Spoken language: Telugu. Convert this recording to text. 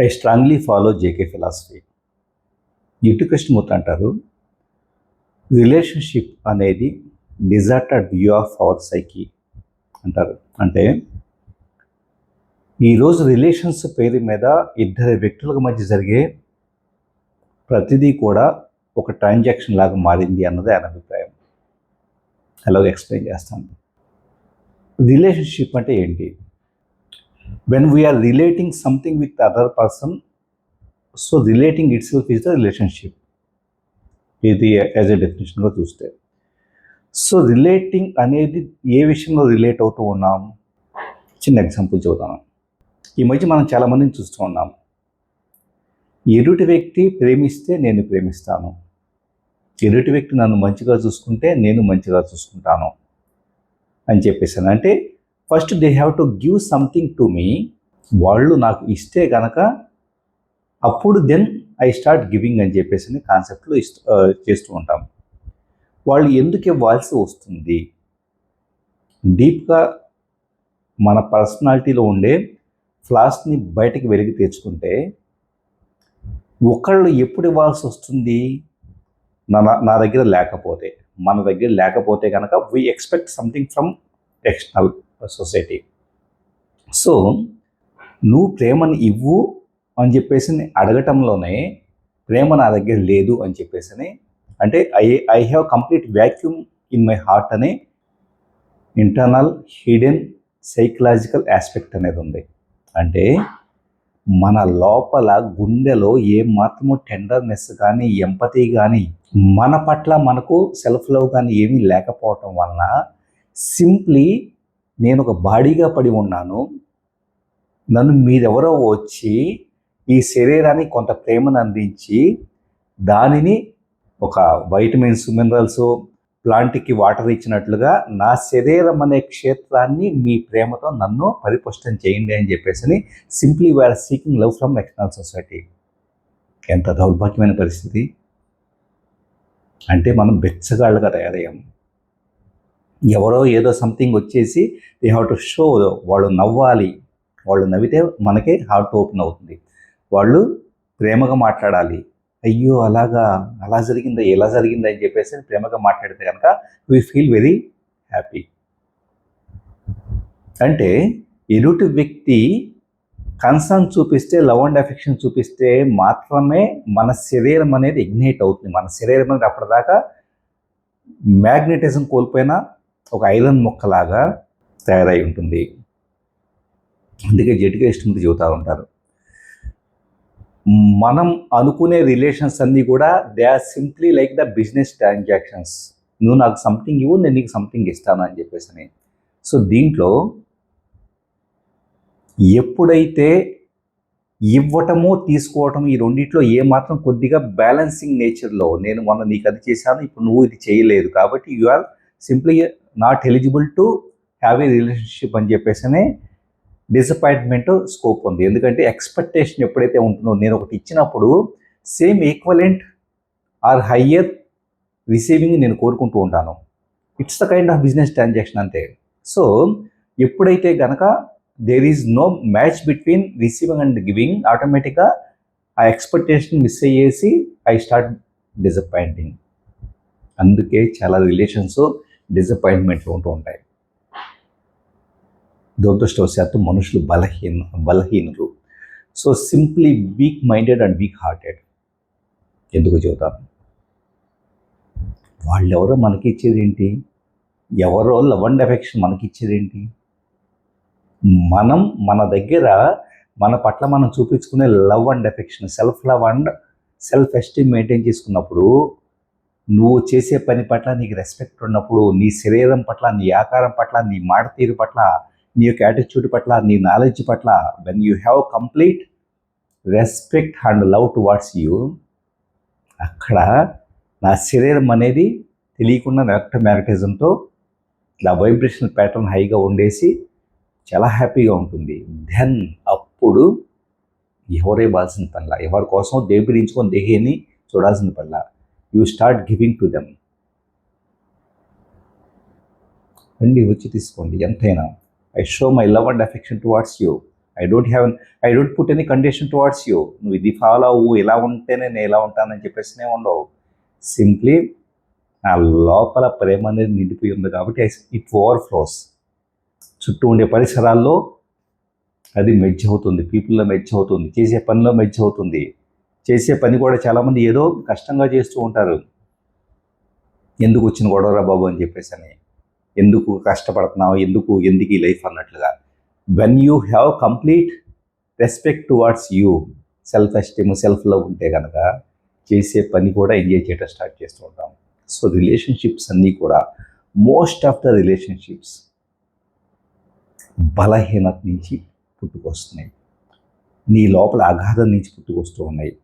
I strongly follow JK philosophy. ఇటు కృష్ణమూర్తి అంటారు రిలేషన్షిప్ అనేది distorted view of our psyche అంటారు. అంటే ఈరోజు రిలేషన్స్ పేరు మీద ఇద్దరు వ్యక్తుల మధ్య జరిగే ప్రతిదీ కూడా ఒక ట్రాన్సాక్షన్ లాగా మారింది అన్నది ఆయన అభిప్రాయం. అలాగే ఎక్స్ప్లెయిన్ చేస్తాను. రిలేషన్షిప్ అంటే ఏంటి? When we are relating something with other person so relating itself is the relationship ఇది యాజ్ ఎ డెఫినేషన్గా చూస్తే. సో రిలేటింగ్ అనేది ఏ విషయంలో రిలేట్ అవుతూ ఉన్నాం? చిన్న ఎగ్జాంపుల్ చెబుతాను. ఈ మధ్య మనం చాలామందిని చూస్తూ ఉన్నాం. ఎదుటి వ్యక్తి ప్రేమిస్తే నేను ప్రేమిస్తాను. ఎదుటి వ్యక్తి నన్ను మంచిగా చూసుకుంటే నేను మంచిగా చూసుకుంటాను. అని చెప్పేసాను అంటే first they have to give something to me వాళ్ళు నాకు ఇస్తే కనుక అప్పుడు దెన్ ఐ స్టార్ట్ గివింగ్ అని చెప్పేసి కాన్సెప్ట్లో ఇస్తూ చేస్తూ ఉంటాం వాళ్ళు ఎందుకు ఇవ్వాల్సి వస్తుంది? డీప్గా మన పర్సనాలిటీలో ఉండే ఫ్లాస్ని బయటకు వెలిగి తెచ్చుకుంటే ఒకళ్ళు ఎప్పుడు ఇవ్వాల్సి వస్తుంది? నా నా దగ్గర లేకపోతే. మన దగ్గర లేకపోతే కనుక we expect something from external society so నువ్వు ప్రేమను ఇవ్వు అని చెప్పేసి అడగటంలోనే ప్రేమ నా దగ్గర లేదు అని చెప్పేసి అంటే I I have complete vacuum in my heart అనే ఇంటర్నల్ హిడెన్ సైకలాజికల్ ఆస్పెక్ట్ అనేది ఉంది. అంటే మన లోపల గుండెలో ఏ మాత్రము టెండర్నెస్ కానీ ఎంపతి కానీ మన పట్ల మనకు సెల్ఫ్ లవ్ కానీ ఏమీ లేకపోవటం వలన సింప్లీ నేను ఒక బాడీగా పడి ఉన్నాను. నన్ను మీరెవరో వచ్చి ఈ శరీరానికి కొంత ప్రేమను అందించి దానిని ఒక వైటమిన్స్ మినరల్స్ ప్లాంట్కి వాటర్ ఇచ్చినట్లుగా నా శరీరం అనే క్షేత్రాన్ని మీ ప్రేమతో నన్ను పరిపుష్టం చేయండి అని చెప్పేసి simply we are seeking love from external society. ఎంత దౌర్భాగ్యమైన పరిస్థితి. అంటే మనం బెచ్చగాళ్ళుగా తయారయ్యాము ఎవరో ఏదో సంథింగ్ వచ్చేసి దే హ్యావ్ టు షో వాళ్ళు నవ్వాలి. వాళ్ళు నవ్వితే మనకే హార్ట్ ఓపెన్ అవుతుంది. వాళ్ళు ప్రేమగా మాట్లాడాలి. అయ్యో అలాగా అలా జరిగిందా ఎలా జరిగిందా అని చెప్పేసి ప్రేమగా మాట్లాడితే కనుక వీ ఫీల్ వెరీ హ్యాపీ అంటే ఎదుటి వ్యక్తి కన్సర్న్ చూపిస్తే లవ్ అండ్ అఫెక్షన్ చూపిస్తే మాత్రమే మన శరీరం అనేది ఇగ్నైట్ అవుతుంది. మన శరీరం అనేది అప్పటిదాకా మ్యాగ్నెటిజం కోల్పోయిన ఒక ఐరన్ మొక్కలాగా తయారై ఉంటుంది. అందుకే జట్టుగా ఇష్టం చెబుతూ ఉంటారు. మనం అనుకునే రిలేషన్స్ అన్నీ కూడా they are simply like the business transactions. నువ్వు నాకు సంథింగ్ ఇవ్వు నేను నీకు సంథింగ్ ఇస్తాను అని చెప్పేసి సో దీంట్లో ఎప్పుడైతే ఇవ్వటము తీసుకోవటం ఈ రెండిట్లో ఏ మాత్రం కొద్దిగా బ్యాలెన్సింగ్ నేచర్లో నేను మొన్న నీకు అది చేశాను ఇప్పుడు నువ్వు ఇది చేయలేదు కాబట్టి you are simply not eligible to have a relationship అని చెప్పేసి డిసప్పాయింట్మెంట్ స్కోప్ ఉంది. ఎందుకంటే ఎక్స్పెక్టేషన్ ఎప్పుడైతే ఉంటుందో నేను ఒకటి ఇచ్చినప్పుడు same equivalent or higher receiving నేను కోరుకుంటూ ఉంటాను. It's the kind of business transaction అంతే. సో ఎప్పుడైతే గనక there is no match between receiving and giving ఆటోమేటిక్గా ఆ ఎక్స్పెక్టేషన్ మిస్ అయ్యేసి ఐ స్టార్ట్ డిసప్పాయింటింగ్ అందుకే చాలా రిలేషన్స్ డిసప్పాయింట్మెంట్లు ఉంటూ ఉంటాయి. దురదృష్టవశాత్తు మనుషులు బలహీన బలహీనులు. So simply weak minded and weak hearted ఎందుకు చెబుతాను? వాళ్ళెవరో మనకి ఇచ్చేదేంటి ఎవరో లవ్ అండ్ ఎఫెక్షన్ మనకి ఇచ్చేదేంటి మనం మన దగ్గర మన పట్ల మనం చూపించుకునే love and affection self love and self esteem maintain చేసుకున్నప్పుడు నువ్వు చేసే పని పట్ల నీకు రెస్పెక్ట్ ఉన్నప్పుడు నీ శరీరం పట్ల నీ ఆకారం పట్ల నీ మాట తీరు పట్ల నీ యొక్క యాటిట్యూడ్ పట్ల నీ నాలెడ్జ్ పట్ల when you have complete respect and love towards you అక్కడ నా శరీరం అనేది తెలియకుండా నెక్ట్ మ్యాగ్నటిజంతో ఇట్లా వైబ్రేషన్ ప్యాటర్న్ హైగా ఉండేసి చాలా హ్యాపీగా ఉంటుంది. దెన్ అప్పుడు ఎవరే ఇవ్వాల్సిన పనిలా ఎవరి కోసం దేపిరించుకొని దేహేని చూడాల్సిన పనిలా. You start giving to them. రండి వచ్చి తీసుకోండి. ఎంతైనా I show my love and affection towards you. I don't have I don't put any condition towards you. నువ్వు ఇది ఫాలో అవ్వు ఇలా ఉంటేనే నేను ఇలా ఉంటానని చెప్పేసినే ఉండవు. సింప్లీ నా లోపల ప్రేమ అనేది నిండిపోయి ఉంది కాబట్టి ఇట్ ఓవర్ ఫ్లోస్ చుట్టూ ఉండే పరిసరాల్లో అది మెడ్జ్ అవుతుంది. పీపుల్లో మెడ్జ్ అవుతుంది. చేసే పనిలో మెడ్జ్ అవుతుంది. చేసే పని కూడా చాలామంది ఏదో కష్టంగా చేస్తూ ఉంటారు. ఎందుకు వచ్చిన గొడవరా బాబు అని చెప్పేసి అని. ఎందుకు కష్టపడుతున్నావు? ఎందుకు ఎందుకు ఈ లైఫ్ అన్నట్లుగా. When you have complete respect towards you self esteem self love ఉంటే కనుక చేసే పని కూడా ఎంజాయ్ చేయడం స్టార్ట్ చేస్తూ ఉంటాం. సో రిలేషన్షిప్స్ అన్నీ కూడా మోస్ట్ ఆఫ్ ద రిలేషన్షిప్స్ బలహీనత నుంచి పుట్టుకొస్తున్నాయి. నీ లోపల అగాధం నుంచి పుట్టుకొస్తూ ఉన్నాయి.